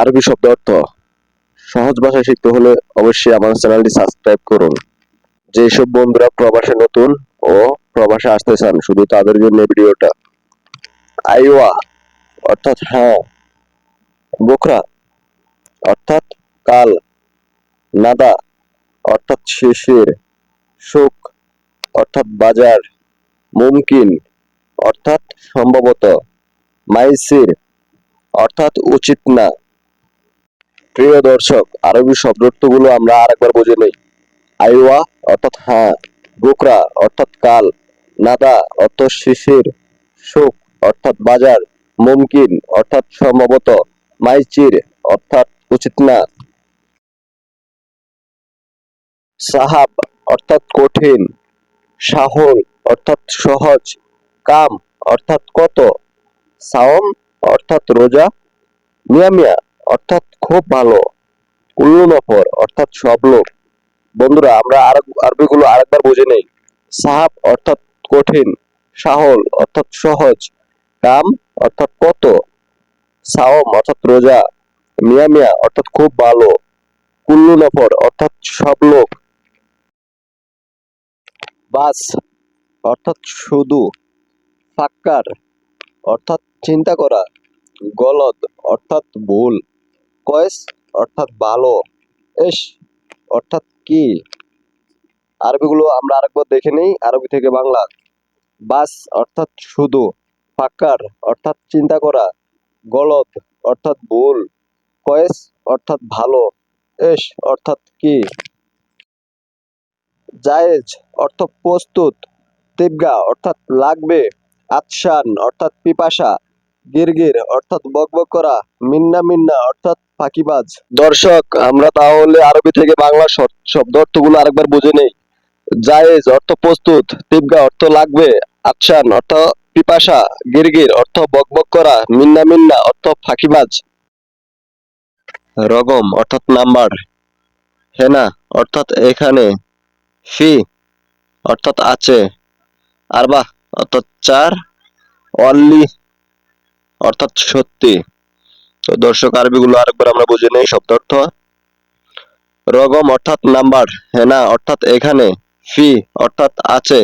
আরবি শব্দ অর্থ, সহজ ভাষায় শিখতে হলে অবশ্যই আমার চ্যানেলটি সাবস্ক্রাইব করুন। যেসব বন্ধুরা প্রবাসে নতুন ও প্রবাসে আসতে চান, শুধু তাদের জন্য ভিডিওটা। আইওয়া, অর্থাৎ হ্যাঁ। বোখরা অর্থাৎ কাল। নাদা, অর্থাৎ শিশির। সুখ অর্থাৎ বাজার। মুমকিন, অর্থাৎ সম্ভবত। মাইসির, অর্থাৎ উচিত না। প্রিয় দর্শক, আরবি শব্দার্থগুলো আমরা আরেকবার বুঝে নেই। আইওয়া অর্থাৎ হ্যাঁ বুকরা অর্থাৎ কাল, নাদা অর্থ শিশির সুখ অর্থাৎ বাজার, মুমকিন অর্থাৎ সম্ভবত মাইচির অর্থাৎ উচিত না সাহাব অর্থাৎ কঠিন, সাহল অর্থাৎ সহজ, কাম অর্থাৎ কত, সাওম অর্থাৎ রোজা, মিয়া মিয়া অর্থাৎ খুব ভালো। কুল্লু নফর, অর্থাৎ সব লোক। বন্ধুরা, আমরা আর আরবিগুলো আরেকবার বুঝে নেই। সাহাব, অর্থাৎ কঠিন। সাহল, অর্থাৎ সহজ। কাম, অর্থাৎ কত? সাওম, অর্থাৎ রোজা। মিয়া মিয়া, অর্থাৎ খুব ভালো। কুল্লু নফর, অর্থাৎ সব লোক। বাস, অর্থাৎ শুধু। ফাক্কার, অর্থাৎ চিন্তা করা। গলদ, অর্থাৎ ভুল। কয়েস অর্থাৎ ভালো এস, অর্থাৎ কি? আরবিগুলো আমরা আরেকবার দেখে নেই, আরবি থেকে বাংলা। বাস, অর্থাৎ শুধু। ফাক্কার, অর্থাৎ চিন্তা করা। গলদ, অর্থাৎ ভুল। কয়েস, অর্থাৎ ভালো। এস, অর্থাৎ কি? জায়েজ, অর্থ প্রস্তুত। তিবগা, অর্থাৎ লাগবে। আতশান, অর্থাৎ পিপাসা। গিরগির, অর্থাৎ বকবক করা। মিন্না মিন্না, অর্থাৎ ফাঁকিবাজ। দর্শক, আমরা তাহলে আরবি থেকে বাংলা শব্দ অর্থগুলো আরেকবার বুঝে নেই। জায়েজ অর্থ প্রস্তুত, তিবগা অর্থ লাগবে আতশান অর্থ পিপাসা, গিরগির অর্থ বকবক করা, মিন্না মিন্না অর্থ ফাঁকিবাজ। রগম অর্থাৎ নাম্বার। হেনা অর্থাৎ এখানে। ফি অর্থাৎ আছে। আরবা অর্থাৎ চার। অনলি অর্থাৎ সত্যি। তো দর্শক আরবিগুলো আরেকবার আমরা বুঝে নেই, শব্দ অর্থ। রগম অর্থাৎ নাম্বার হেনা অর্থাৎ এখানে, ফি অর্থাৎ আছে।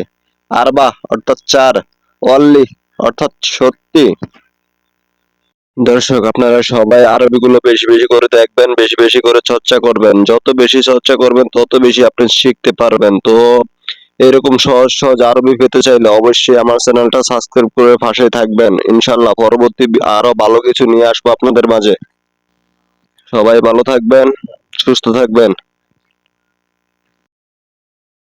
আরবা অর্থাৎ চার। অনলি অর্থাৎ সত্যি। দর্শক, আপনারা সবাই আরবিগুলো বেশি বেশি করে দেখবেন, বেশি বেশি করে চর্চা করবেন। যত বেশি চর্চা করবেন, তত বেশি আপনি শিখতে পারবেন। তো এরকম সহজ সহজ আরবি পেতে চাইলে অবশ্যই আমার চ্যানেলটা সাবস্ক্রাইব করে পাশে থাকবেন। ইনশাল্লাহ পরবর্তী আরও ভালো কিছু নিয়ে আসব আপনাদের মাঝে। সবাই ভালো থাকবেন, সুস্থ থাকবেন।